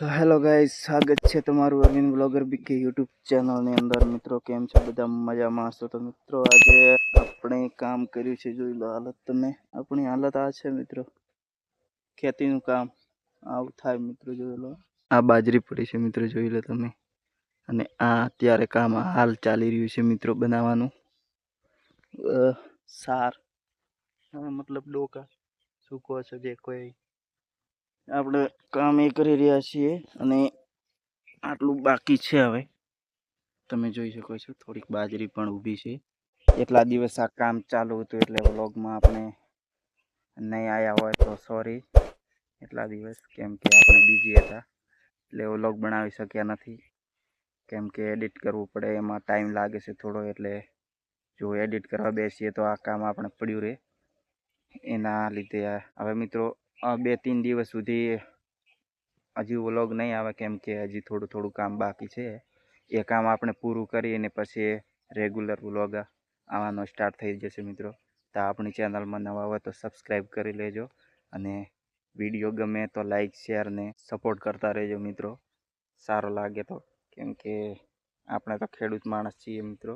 તો hello guys, સ્વાગત છે તમારું અરવિંદ બ્લોગર બીકે યુટ્યુબ ચેનલની અંદર. મિત્રો, કેમ છો? બધા મજામાં હશો તો મિત્રો, આજે આપણે કામ કર્યું છે, જોઈ લો હાલત તમે. આપણી હાલત આ છે મિત્રો. ખેતીનું કામ આવું થાય મિત્રો, જોઈ લો. આ બાજરી પડી છે મિત્રો, જોઈ લો તમે. અને આ અત્યારે કામ હાલ ચાલી રહ્યું છે મિત્રો બનાવવાનું. સાર. મતલબ ડોકા સૂકો છે જે કોઈ આપણે કામ એ કરી રહ્યા છીએ અને આટલું બાકી છે હવે. તમે જોઈ શકો છો, થોડીક બાજરી પણ ઊભી છે. એટલા દિવસ આ કામ ચાલુ હતું એટલે વ્લોગમાં આપણે નહીં આવ્યા હોય તો સોરી એટલા દિવસ કેમ કે આપણે બીજી હતા. એટલે વ્લોગ બનાવી શક્યા નથી. કેમ કે એડિટ કરવું પડે, એમાં ટાઈમ લાગે છે થોડો એટલે જો એડિટ કરવા બેસીએ તો આ કામ આપણે પડ્યું રહે. એના લીધે હવે મિત્રો બે ત્રણ દિવસ સુધી હજી વ્લોગ નહીં આવે કેમ કે હજી થોડું થોડું કામ બાકી છે. એ કામ આપણે પૂરું કરીને પછી રેગ્યુલર વ્લોગ આવવાનો સ્ટાર્ટ થઈ જશે મિત્રો. તો આપણી ચેનલમાં નવા હોય તો સબસ્ક્રાઈબ કરી લેજો અને વીડિયો ગમે તો લાઈક, શેર ને સપોર્ટ કરતા રહેજો મિત્રો. સારો લાગે તો કેમ કે આપણે તો ખેડૂત માણસ છીએ મિત્રો.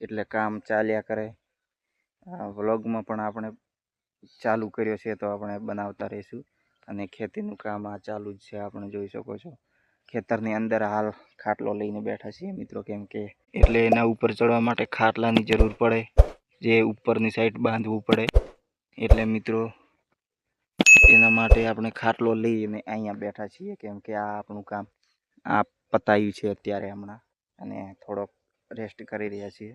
એટલે કામ ચાલ્યા કરે. વ્લોગમાં પણ આપણે ચાલુ કર્યો છે તો આપણે બનાવતા રહીશું. અને ખેતીનું કામ આ ચાલુ જ છે, આપણે જોઈ શકો છો. ખેતરની અંદર હાલ ખાટલો લઈને બેઠા છીએ મિત્રો, કેમ કે એટલે એના ઉપર ચડવા માટે ખાટલાની જરૂર પડે, જે ઉપરની સાઈડ બાંધવું પડે. એટલે મિત્રો, એના માટે આપણે ખાટલો લઈને અહીંયા બેઠા છીએ, કેમ કે આ આપણું કામ આ પતાવ્યું છે અત્યારે હમણાં, અને થોડોક રેસ્ટ કરી રહ્યા છીએ.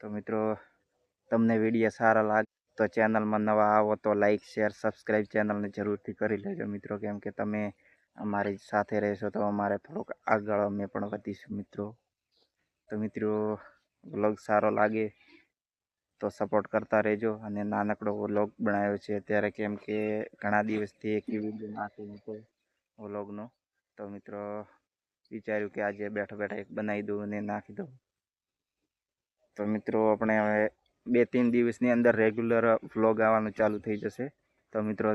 તો મિત્રો, તમને વીડિયો સારા લાગે તો ચેનલમાં નવા આવો તો લાઇક શેર, સબસ્ક્રાઈબ ચેનલને જરૂરથી કરી લેજો મિત્રો. કેમ કે તમે અમારી સાથે રહેશો તો અમારે થોડુંક આગળ અમે પણ વધીશું મિત્રો. તો મિત્રો, વ્લોગ સારો લાગે તો સપોર્ટ કરતા રહેજો અને નાનકડો વ્લોગ બનાવ્યો છે. અત્યારે કેમ કે ઘણા દિવસથી એક વીડિયો નાખ્યો નહોતો વ્લોગનો. તો મિત્રો, વિચાર્યું કે આજે બેઠા બેઠા એક બનાવી દઉં અને નાખી દઉં. તો મિત્રો, આપણે હવે બે ત્રણ દિવસની અંદર રેગ્યુલર વ્લોગ આવવાનું ચાલુ થઈ જશે. તો મિત્રો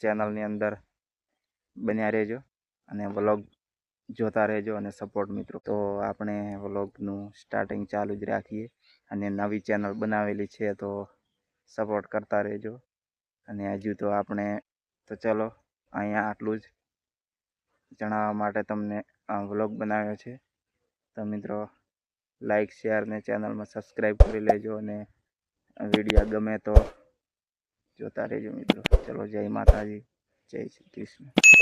ચેનલની અંદર બન્યા રહેજો અને વ્લોગ જોતા રહેજો અને સપોર્ટ મિત્રો. તો આપણે વ્લોગનું સ્ટાર્ટિંગ ચાલુ જ રાખીએ અને નવી ચેનલ બનાવેલી છે તો સપોર્ટ કરતા રહેજો. અને હજુ તો આપણે, તો ચલો, અહીંયા આટલું જ જણાવવા માટે તમને વ્લોગ બનાવ્યો છે. તો મિત્રો લાઈક શેર ને ચેનલમાં સબસ્ક્રાઈબ કરી લેજો અને વીડિયો ગમે તો જોતા રહેજો મિત્રો. ચલો, જય માતાજી. જય શ્રી કૃષ્ણ.